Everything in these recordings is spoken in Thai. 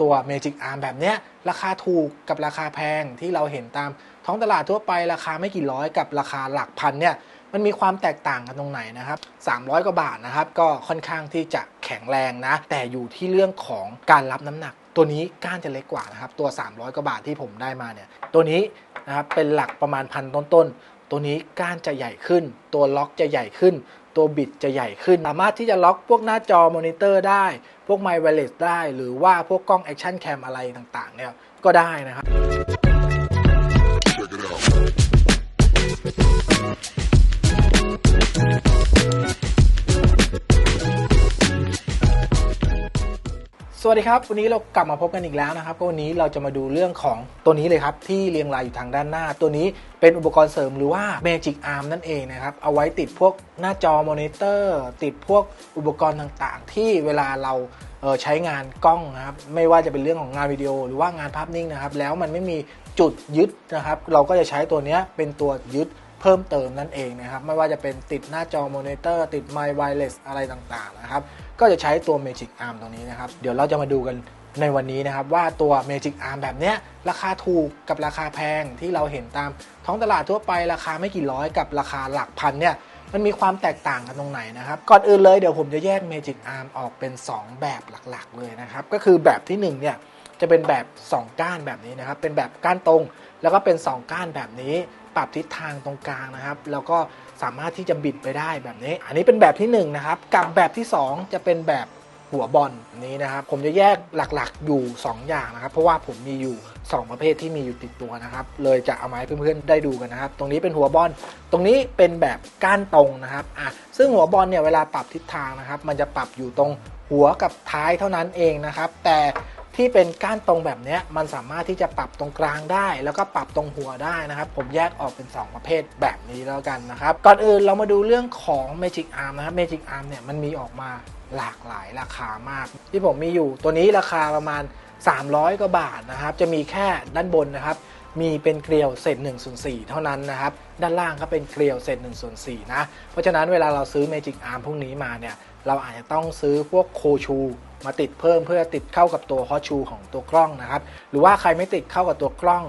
ตัว Magic Arm แบบเนี้ยราคาถูกกับราคาแพงที่เราเห็นตามท้องตลาดทั่วไปราคาไม่กี่ร้อยกับราคาหลักพันเนี่ยมันมีความแตกต่างกันตรงไหนนะครับ 300 กว่าบาทนะครับ ก็ค่อนข้างที่จะแข็งแรงนะ แต่อยู่ที่เรื่องของการรับน้ำหนัก ตัวนี้ก้านจะเล็กกว่านะครับ ตัว 300 กว่าบาทที่ผมได้มาเนี่ย ตัวนี้นะครับเป็นหลักประมาณพันต้นๆ ตัวนี้ก้านจะใหญ่ขึ้น ตัวล็อกจะใหญ่ขึ้น ตัวบิดจะใหญ่ขึ้น สามารถที่จะล็อกพวกหน้าจอมอนิเตอร์ได้ พวกไมค์เวเลสได้ หรือว่าพวกกล้องแอคชั่นแคมอะไรต่างๆเนี่ยก็ได้นะครับ วัสดีครับวันนี้เรากลับมาพบกันอีกแล้วนะครับก็วันนี้เราจะมาดูเรื่องของตัวนี้เลยครับที่เรียงรายอยู่ทางด้านหน้า ตัวนี้เป็นอุปกรณ์เสริมหรือว่า Magic Arm นั่นเองนะครับเอาไว้ติดพวกหน้าจอมอนิเตอร์ติดพวกอุปกรณ์ต่างๆ ที่เวลาเราเใช้งานกล้องนะครับไม่ว่าจะเป็นเรื่องของงานวิดีโอหรือว่างานภาพนิ่งนะครับแล้วมันไม่มีจุดยึดนะครับเราก็จะใช้ตัวนี้เป็นตัวยึด เพิ่มเติมนั่นเองนะครับ ไม่ว่าจะเป็นติดหน้าจอมอนิเตอร์ติดไมค์ไวเลสอะไรต่างๆนะครับ ก็จะใช้ตัว Magic Arm ตรงนี้นะครับ เดี๋ยวเราจะมาดูกันในวันนี้นะครับ ว่าตัว Magic Arm แบบเนี้ยราคาถูกกับราคาแพงที่เราเห็นตามท้องตลาดทั่วไปราคาไม่กี่ร้อยกับราคาหลักพันเนี่ยมันมีความแตกต่างกันตรงไหนนะครับ ก่อนอื่นเลยเดี๋ยวผมจะแยก Magic Arm ออกเป็น 2 แบบหลักๆเลยนะครับ ก็คือแบบที่1เนี่ยจะเป็นแบบ 2 ก้านแบบนี้นะครับ เป็นแบบก้านตรง แล้วก็เป็น 2 ก้านแบบนี้ ปรับทิศทางตรงกลางนะครับ แล้วก็สามารถที่จะบิดไปได้แบบนี้ อันนี้เป็นแบบที่1นนะครับกับแบบที่ 2 จะเป็นแบบหัวบอลนี้นะครับ ผมจะแยกหลักๆอยู่ 2 อย่างนะครับ เพราะว่าผมมีอยู่ 2 ประเภทที่มีอยู่ติดตัวนะครับ เลยจะเอามาให้เพื่อนๆได้ดูกันนะครับ ตรงนี้เป็นหัวบอลตรงนี้เป็นแบบก้านตรงนะครับอะซึ่งหัวบอลเนี่ยเวลาปรับทิศทางนะครับ มันจะปรับอยู่ตรงหัวกับท้ายเท่านั้นเองนะครับ แต่ ที่เป็นก้านตรงแบบนี้มันสามารถที่จะปรับตรงกลางได้ แล้วก็ปรับตรงหัวได้นะครับ ผมแยกออกเป็น 2 ประเภทแบบนี้แล้วกันนะครับ ก่อนอื่นเรามาดูเรื่องของ Magic Arm นะครับ Magic Arm เนี่ยมันมีออกมาหลากหลายราคามาก ที่ผมมีอยู่ตัวนี้ราคาประมาณ 300กว่าบาทนะครับ จะมีแค่ด้านบนนะครับมีเป็นเกลียวเศษ1ส่วน4เท่านั้นนะครับ ด้านล่างก็เป็นเกลียวเศษ1ส่วน4นะ เพราะฉะนั้นเวลาเราซื้อ Magic Arm พวกนี้มาเนี่ย เราอาจจะต้องซื้อพวกโคชูมาติดเพิ่มเพื่อติดเข้ากับตัวฮอชูของตัวกล้องนะครับ หรือว่าใครไม่ติดเข้ากับตัวกล้อง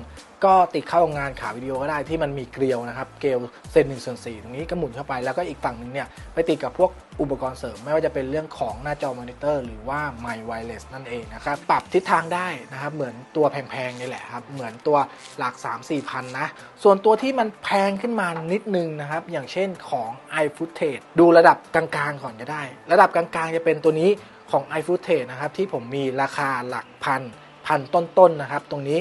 ก็ติดเข้ากับงานขาวิดีโอก็ได้ที่มันมีเกลียวนะครับ เกลียวเซนหนึ่งส่วนสี่ตรงนี้ก็หมุนเข้าไปแล้วก็อีกฝั่งหนึ่งเนี่ยไปติดกับพวกอุปกรณ์เสริม ไม่ว่าจะเป็นเรื่องของหน้าจอมอนิเตอร์หรือว่าไมค์ไวเลสนั่นเองนะครับ ปรับทิศทางได้นะครับ เหมือนตัวแพงๆนี่แหละครับ เหมือนตัวหลัก 3 4พันนะ ส่วนตัวที่มันแพงขึ้นมานิดนึงนะครับ อย่างเช่นของ iFootage ดูระดับกลางๆก่อนจะได้ ระดับกลางๆจะเป็นตัวนี้ของ iFootage นะครับที่ผมมีราคาหลักพันพันต้นๆนะครับ ตรงนี้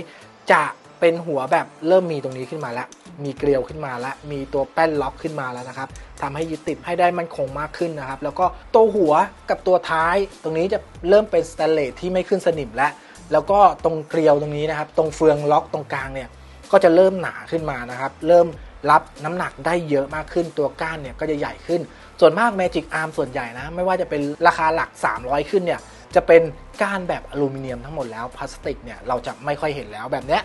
จะ เป็นหัวแบบเริ่มมีตรงนี้ขึ้นมาแล้ว มีเกลียวขึ้นมาแล้ว มีตัวแป้นล็อกขึ้นมาแล้วนะครับทำให้ยึดติดให้ได้มันคงมากขึ้นนะครับ แล้วก็ตัวหัวกับตัวท้าย ตรงนี้จะเริ่มเป็นสแตนเลสที่ไม่ขึ้นสนิมแล้ว แล้วก็ตรงเกลียวตรงนี้นะครับ ตรงเฟืองล็อกตรงกลางเนี่ย ก็จะเริ่มหนาขึ้นมานะครับ เริ่มรับน้ำหนักได้เยอะมากขึ้น ตัวก้านเนี่ยก็จะใหญ่ขึ้น ส่วนมาก Magic Arm ส่วนใหญ่นะ ไม่ว่าจะเป็นราคาหลัก 300 ขึ้นเนี่ย จะเป็นก้านแบบอลูมิเนียมทั้งหมดแล้ว พลาสติกเนี่ยเราจะไม่ค่อยเห็นแล้วแบบเนี้ย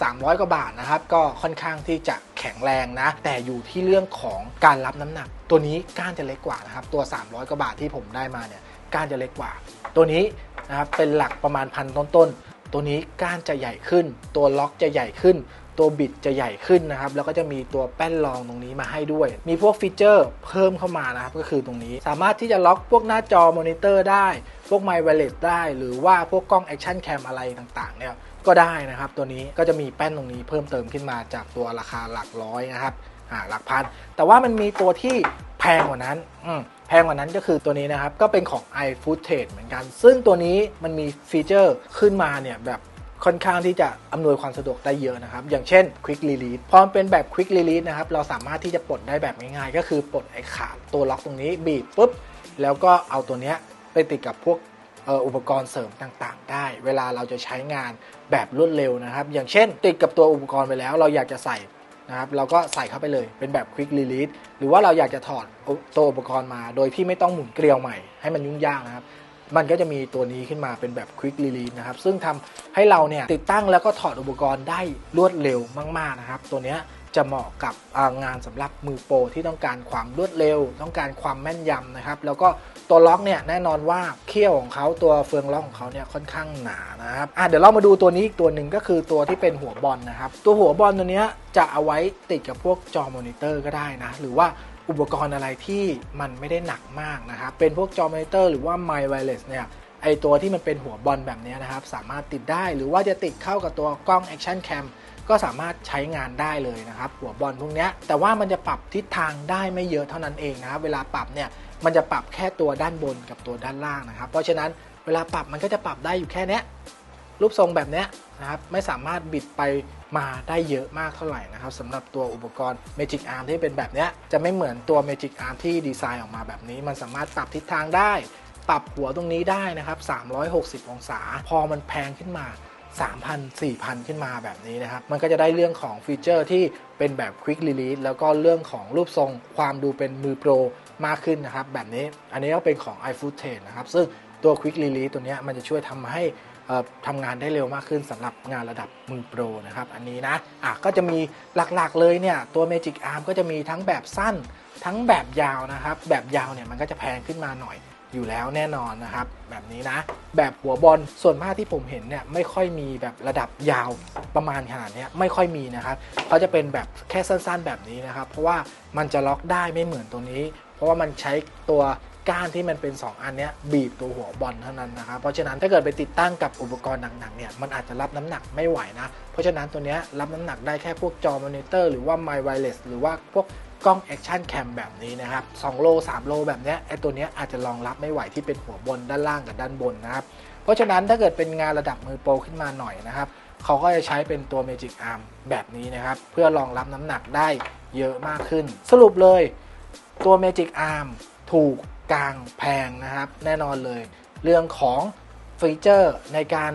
300 กว่าบาทนะครับ ก็ค่อนข้างที่จะแข็งแรงนะ แต่อยู่ที่เรื่องของการรับน้ำหนัก ตัวนี้ก้านจะเล็กกว่านะครับ ตัว 300 กว่าบาทที่ผมได้มาเนี่ยก้านจะเล็กกว่า ตัวนี้นะครับเป็นหลักประมาณพันต้นๆ ตัวนี้ก้านจะใหญ่ขึ้น ตัวล็อกจะใหญ่ขึ้น ตัวบิดจะใหญ่ขึ้นนะครับ แล้วก็จะมีตัวแป้นรองตรงนี้มาให้ด้วย มีพวกฟีเจอร์เพิ่มเข้ามานะครับ ก็คือตรงนี้ สามารถที่จะล็อกพวกหน้าจอมอนิเตอร์ได้ พวกไมค์ไวเลสได้ หรือว่าพวกกล้องแอคชั่นแคมอะไรต่างๆ เนี่ย ก็ได้นะครับ ตัวนี้ก็จะมีแป้นตรงนี้เพิ่มเติมขึ้นมาจากตัวราคาหลักร้อยนะครับหลักพัน แต่ว่ามันมีตัวที่แพงกว่านั้นแพงกว่านั้นก็คือตัวนี้นะครับ ก็เป็นของ iFootage เหมือนกัน ซึ่งตัวนี้มันมีฟีเจอร์ขึ้นมาเนี่ยแบบค่อนข้างที่จะอำนวยความสะดวกได้เยอะนะครับ อย่างเช่น Quick Release พอมันเป็นแบบ Quick Release นะครับ เราสามารถที่จะปลดได้แบบง่ายๆ ก็คือปลดไอ้ขาตัวล็อกตรงนี้บีบปุ๊บ แล้วก็เอาตัวเนี้ยไปติดกับพวก อุปกรณ์เสริมต่างๆ ได้ เวลาเราจะใช้งานแบบรวดเร็วนะครับ อย่างเช่น ติดกับตัวอุปกรณ์ไปแล้ว เราอยากจะใส่นะครับเราก็ใส่เข้าไปเลยเป็นแบบ Quick Release หรือว่าเราอยากจะถอดตัวอุปกรณ์มา โดยที่ไม่ต้องหมุนเกลียวใหม่ ให้มันยุ่งยากนะครับ มันก็จะมีตัวนี้ขึ้นมาเป็นแบบ Quick Release นะครับ ซึ่งทำให้เราเนี่ยติดตั้งแล้วก็ถอดอุปกรณ์ได้รวดเร็วมาก ๆ นะครับ ตัวเนี้ย จะเหมาะกับงานสำหรับมือโปรที่ต้องการความรวดเร็ว ต้องการความแม่นยำนะครับ แล้วก็ตัวล็อกเนี่ยแน่นอนว่าเขี้ยวของเขาตัวเฟืองล็อกของเขาเนี่ยค่อนข้างหนานะครับอะเดี๋ยวเรามาดูตัวนี้อีกตัวหนึ่งก็คือตัวที่เป็นหัวบอลนะครับ ตัวหัวบอลตัวเนี้ยจะเอาไว้ติดกับพวกจอมอนิเตอร์ก็ได้นะ หรือว่าอุปกรณ์อะไรที่มันไม่ได้หนักมากนะครับ เป็นพวกจอมอนิเตอร์หรือว่าไม w i r e l e s s เนี่ยไอตัวที่มันเป็นหัวบอลแบบนี้นะครับ สามารถติดได้หรือว่าจะติดเข้ากับตัวกล้อง Action Cam ก็สามารถใช้งานได้เลยนะครับ หัวบอลพวกนี้แต่ว่ามันจะปรับทิศทางได้ไม่เยอะเท่านั้นเองนะครับ เวลาปรับเนี่ยมันจะปรับแค่ตัวด้านบนกับตัวด้านล่างนะครับ เพราะฉะนั้นเวลาปรับมันก็จะปรับได้อยู่แค่เนี้ยรูปทรงแบบเนี้ยนะครับไม่สามารถบิดไปมาได้เยอะมากเท่าไหร่นะครับสำหรับตัวอุปกรณ์ Magic Arm ที่เป็นแบบเนี้ยจะไม่เหมือนตัว Magic Arm ที่ดีไซน์ออกมาแบบนี้ มันสามารถปรับทิศทางได้ ปรับหัวตรงนี้ได้นะครับ 360 องศา พอมันแพงขึ้นมา 3,000 4,000 ขึ้นมาแบบนี้นะครับ มันก็จะได้เรื่องของฟีเจอร์ที่เป็นแบบ Quick Release แล้วก็เรื่องของรูปทรงความดูเป็นมือโปรมากขึ้นนะครับ แบบนี้อันนี้ก็เป็นของ iFootage นะครับ ซึ่งตัว Quick Release ตัวนี้มันจะช่วยทำให้ทำงานได้เร็วมากขึ้นสำหรับงานระดับมือโปรนะครับ อันนี้นะอะก็จะมีหลักๆเลยเนี่ย ตัว Magic Arm ก็จะมีทั้งแบบสั้น ทั้งแบบยาวนะครับ แบบยาวเนี่ยมันก็จะแพงขึ้นมาหน่อย อยู่แล้วแน่นอนนะครับ แบบนี้นะ แบบหัวบอลส่วนมากที่ผมเห็นเนี่ยไม่ค่อยมีแบบระดับยาวประมาณขนาดเนี้ยไม่ค่อยมีนะครับเขาจะเป็นแบบแค่สั้นๆ แบบนี้นะครับ เพราะว่ามันจะล็อกได้ไม่เหมือนตัวนี้ เพราะว่ามันใช้ตัวก้านที่มันเป็น 2 อันเนี้ยบีบตัวหัวบอลเท่านั้นนะครับ เพราะฉะนั้นถ้าเกิดไปติดตั้งกับอุปกรณ์หนักๆเนี่ยมันอาจจะรับน้ำหนักไม่ไหวนะ เพราะฉะนั้นตัวเนี้ยรับน้ำหนักได้แค่พวกจอมอนิเตอร์หรือว่า My Wireless หรือว่าพวก กล้อง Action Cam แบบนี้นะครับ2โล3โลแบบเนี้ยไอตัวเนี้ยอาจจะรองรับไม่ไหวที่เป็นหัวบนด้านล่างกับด้านบนนะครับ เพราะฉะนั้นถ้าเกิดเป็นงานระดับมือโปรขึ้นมาหน่อยนะครับเขาก็จะใช้เป็นตัว Magic Arm แบบนี้นะครับ เพื่อรองรับน้ำหนักได้เยอะมากขึ้น สรุปเลยตัว Magic Arm ถูกกลางแพงนะครับ แน่นอนเลย เรื่องของฟีเจอร์ในการ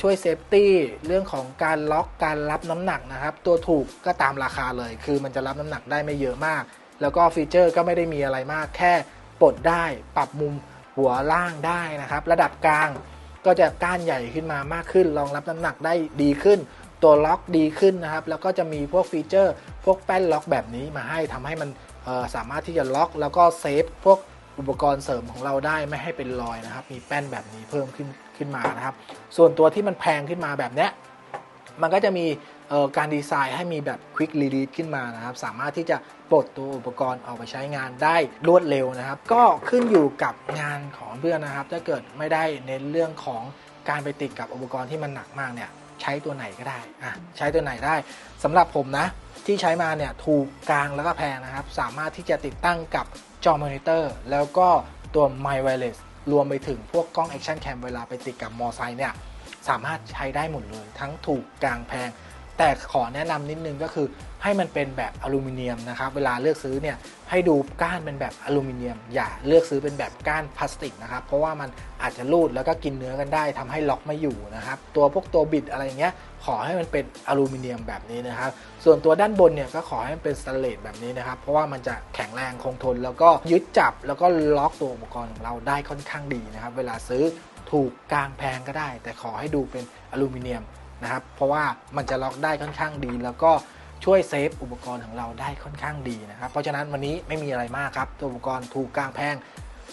ช่วยเซฟตี้เรื่องของการล็อกการรับน้ำหนักนะครับ ตัวถูกก็ตามราคาเลย คือมันจะรับน้ำหนักได้ไม่เยอะมาก แล้วก็ฟีเจอร์ก็ไม่ได้มีอะไรมาก แค่ปลดได้ปรับมุมหัวล่างได้นะครับ ระดับกลางก็จะก้านใหญ่ขึ้นมามากขึ้นรองรับน้ำหนักได้ดีขึ้น ตัวล็อกดีขึ้นนะครับ แล้วก็จะมีพวกฟีเจอร์ พวกแป้นล็อกแบบนี้มาให้ทำให้มันสามารถที่จะล็อก แล้วก็เซฟพวก อุปกรณ์เสริมของเราได้ไม่ให้เป็นรอยนะครับ มีแป้นแบบนี้เพิ่มขึ้นขึ้นมานะครับ ส่วนตัวที่มันแพงขึ้นมาแบบเนี้ยมันก็จะมีการดีไซน์ให้มีแบบ Quick Release ขึ้นมานะครับ สามารถที่จะปลดตัวอุปกรณ์ออกไปใช้งานได้รวดเร็วนะครับ ก็ขึ้นอยู่กับงานของเพื่อนนะครับ ถ้าเกิดไม่ได้เน้นเรื่องของการไปติดกับอุปกรณ์ที่มันหนักมากเนี่ย ใช้ตัวไหนก็ได้อะใช้ตัวไหนได้สำหรับผมนะ ที่ใช้มาเนี่ยถูกกลางแล้วก็แพงนะครับ สามารถที่จะติดตั้งกับจอมอนิเตอร์ แล้วก็ตัว My Wireless รวมไปถึงพวกกล้อง Action Cam เวลาไปติดกับมอไซค์เนี่ยสามารถใช้ได้หมดเลย ทั้งถูกกลางแพง แต่ขอแนะนำนิดนึงก็คือให้มันเป็นแบบอลูมิเนียมนะครับเวลาเลือกซื้อเนี่ยให้ดูก้านเป็นแบบอลูมิเนียม อย่าเลือกซื้อเป็นแบบก้านพลาสติกนะครับเพราะว่ามันอาจจะรูดแล้วก็กินเนื้อกันได้ทำให้ล็อกไม่อยู่นะครับตัวพวกตัวบิดอะไรเงี้ยขอให้มันเป็นอลูมิเนียมแบบนี้นะครับ ส่วนตัวด้านบนเนี่ยก็ขอให้มันเป็นสแตนเลสแบบนี้นะครับ เพราะว่ามันจะแข็งแรงคงทน แล้วก็ยึดจับแล้วก็ล็อกตัวอุปกรณ์ของเราได้ค่อนข้างดีนะครับ เวลาซื้อถูกกลางแพงก็ได้ แต่ขอให้ดูเป็นอลูมิเนียม นะครับ เพราะว่ามันจะล็อกได้ค่อนข้างดี แล้วก็ช่วยเซฟอุปกรณ์ของเราได้ค่อนข้างดีนะครับ เพราะฉะนั้นวันนี้ไม่มีอะไรมากครับ ตัวอุปกรณ์ถูกกลางแพง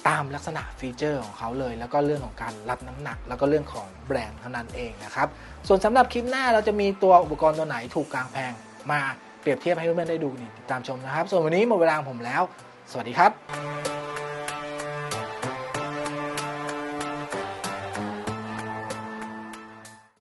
ตามลักษณะฟีเจอร์ของเขาเลย แล้วก็เรื่องของการรับน้ำหนัก แล้วก็เรื่องของแบรนด์เท่านั้นเองนะครับ ส่วนสำหรับคลิปหน้าเราจะมีตัวอุปกรณ์ตัวไหนถูกกลางแพงมาเปรียบเทียบให้เพื่อนๆได้ดูนี่ติดตามชมนะครับ ส่วนวันนี้หมดเวลาของผมแล้ว สวัสดีครับ